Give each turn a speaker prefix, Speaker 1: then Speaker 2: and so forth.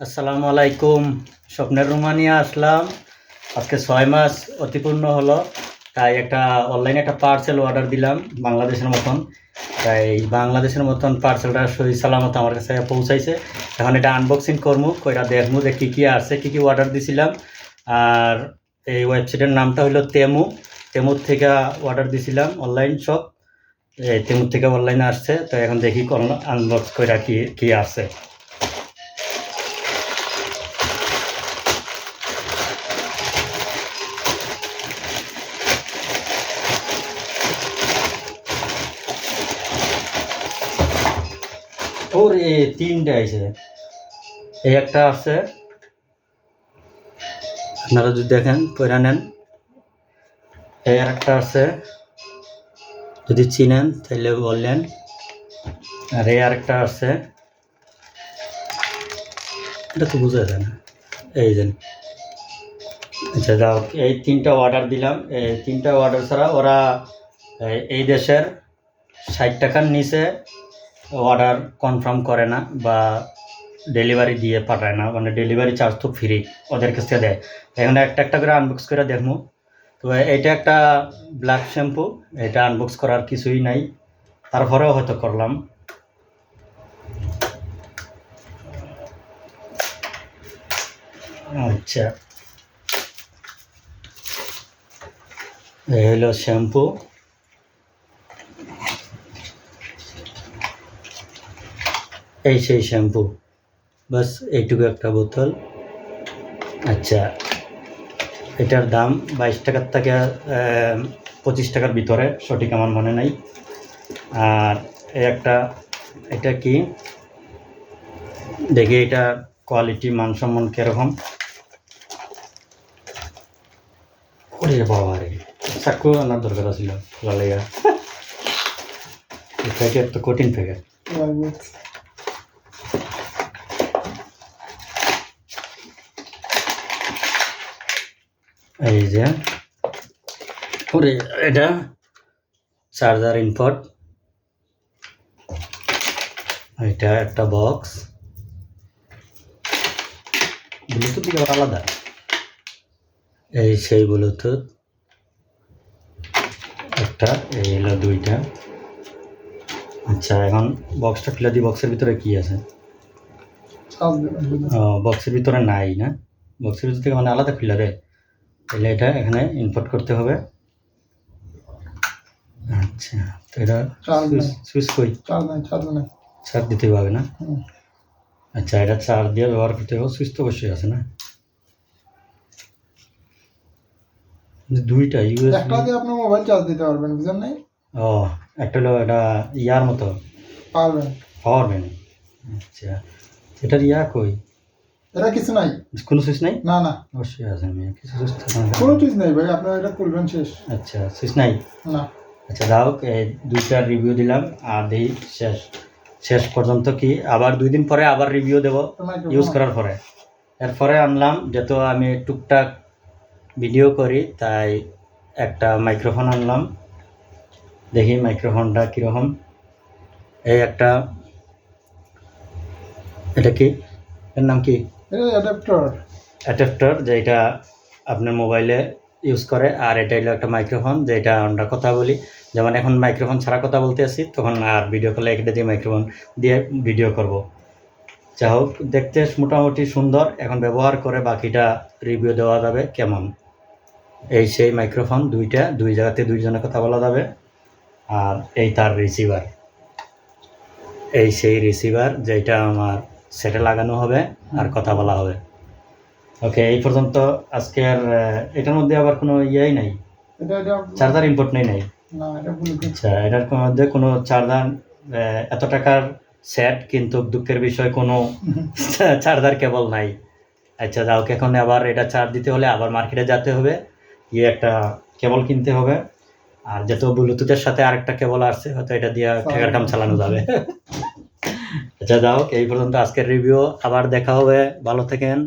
Speaker 1: আসসালামু আলাইকুম। স্বপ্নের রুমানিয়া আসলাম। আজকে ছয় মাস অতিপূর্ণ হলো, তাই একটা অনলাইনে একটা পার্সেল অর্ডার দিলাম বাংলাদেশের মতন। তাই বাংলাদেশের মতন পার্সেলটা সহি সালামত আমার কাছে পৌঁছাইছে। এখন এটা আনবক্সিং করব কইরা দেখব যে কী কী আছে, কী কী অর্ডার দিছিলাম। আর এই ওয়েবসাইটের নামটা হলো তেমু। তেমুর থেকে অর্ডার দিছিলাম অনলাইন শপ এই তেমুর থেকে অনলাইনে আসছে, তো এখন দেখি আনবক্স কইরা কী কী আছে। ওর এ তিনটা আছে এই একটা আছে। আপনারা যদি দেখেন পয়রা নেন। এই একটা আছে। যদি চিনেন তাহলে বললেন। আর এই আর একটা আছে। এটা তো বোঝা যায় না। এই যে। আচ্ছা যাও। এই তিনটা অর্ডার দিলাম। এই তিনটা অর্ডার ছাড়া ওরা, এই দেশের ষাট টাকার নিচে অর্ডার কনফার্ম করে না বা ডেলিভারি দিয়ে পাঠায় না মানে ডেলিভারি চার্জ তো ফ্রি ওদের কাছ দেয়। এখানে একটা একটা করে আনবক্স করে দেখব। তো এটা একটা ব্ল্যাক শ্যাম্পু এটা আনবক্স করার কিছুই নাই। তারপরেও হয়তো করলাম। আচ্ছা। হলো শ্যাম্পু এই সেই শ্যাম্পু। বাস, এইটুকু একটা বোতল। আচ্ছা এটার দাম বাইশ টাকার থেকে পঁচিশ টাকার ভিতরে, সঠিক আমার মনে নাই। আর একটা, এটা কি? দেখি এটা কোয়ালিটি, মানসম্মান কীরকম? বাবা রে চাকু আনার দরকার ছিল লালেগা প্যাকেট তো কঠিন প্যাকেট। এই যে ওরে এটা চার্জার ইনপুট এটা একটা বক্স ব্লুটুথ দিকে আলাদা। এই সেই ব্লুটুথ একটা এই হলো দুইটা। আচ্ছা এখন বক্সটা খুলে দিই বক্সের ভিতরে কি আছে? বক্সের ভিতরে নাই না? বক্সের ভিতর থেকে মানে আলাদা খুলে দেয় তাহলে এটা এখানে ইনপুট করতে হবে। আচ্ছা তো এটা সুইচ কই?
Speaker 2: চার্জ
Speaker 1: দিতে হবে না? আচ্ছা এটা চার্জ দিয়ে ব্যবহার করতে হবে। সুইচ তো অবশ্যই আছে না? দুইটা
Speaker 2: একটা দিয়ে আপনি মোবাইল চার্জ দিতে পারবেন বুঝলেন নাই?
Speaker 1: ও একটা হলো এটা ইয়ার মতো।
Speaker 2: পারবেন
Speaker 1: পাওয়ার ব্যাংক। আচ্ছা এটার ইয়া কই?
Speaker 2: এটা কিছু নাই।
Speaker 1: কোনো সুইচ নাই?
Speaker 2: না না।
Speaker 1: অবশ্যই আছে আমি কিছু সুইচ
Speaker 2: কোনো চুজ নাই ভাই আপনার এটা খুলবেন শেষ।
Speaker 1: আচ্ছা সুইচ নাই?
Speaker 2: না।
Speaker 1: আচ্ছা এই দুইটা রিভিউ দিলাম আর দেখি শেষ শেষ পর্যন্ত কি আবার দুই দিন পরে আবার রিভিউ দেব ইউজ করার পরে। এরপরে আনলাম যেহেতু আমি টুকটাক ভিডিও করি তাই একটা মাইক্রোফোন আনলাম। দেখি মাইক্রোফোনটা কীরকম। এই একটা এটা কি? এর নাম কি?
Speaker 2: অ্যাডাপ্টার
Speaker 1: অ্যাডাপ্টার যেটা আপনার মোবাইলে ইউজ করে, আর এটা হলো একটা মাইক্রোফোন যেটা আমরা কথা বলি। যেমন এখন মাইক্রোফোন ছাড়া কথা বলতে আসি তখন আর ভিডিও কলে একটা দিয়ে মাইক্রোফোন দিয়ে ভিডিও করব। যা হোক, দেখতে মোটামুটি সুন্দর, এখন ব্যবহার করে বাকিটা রিভিউ দেওয়া যাবে কেমন। এই সেই মাইক্রোফোন দুইটা, দুই জায়গাতে দুইজনে কথা বলা যাবে, আর এই তার রিসিভার এই সেই রিসিভার যেটা আমার সেটে লাগানো হবে আর কথা বলা হবে। ওকে এই পর্যন্ত আজকের এটার মধ্যে আবার কোনো ইয়েই নাই? চার্জার ইম্পোর্ট নেই নাই? আচ্ছা এটার মধ্যে কোনো চার্জার এত টাকার সেট কিন্তু দুঃখের বিষয় কোনো চার্জার কেবল নাই। আচ্ছা যাও এখন আবার এটা চার্জ দিতে হলে আবার মার্কেটে যেতে হবে গিয়ে একটা কেবল কিনতে হবে। আর যেহেতু ব্লুটুথের সাথে আরেকটা কেবল আসছে হয়তো এটা দিয়ে ঠেকার কাম চালানো যাবে। আচ্ছা যাও এই পর্যন্ত আজকের রিভিউ আবার দেখা হবে। ভালো থাকেন।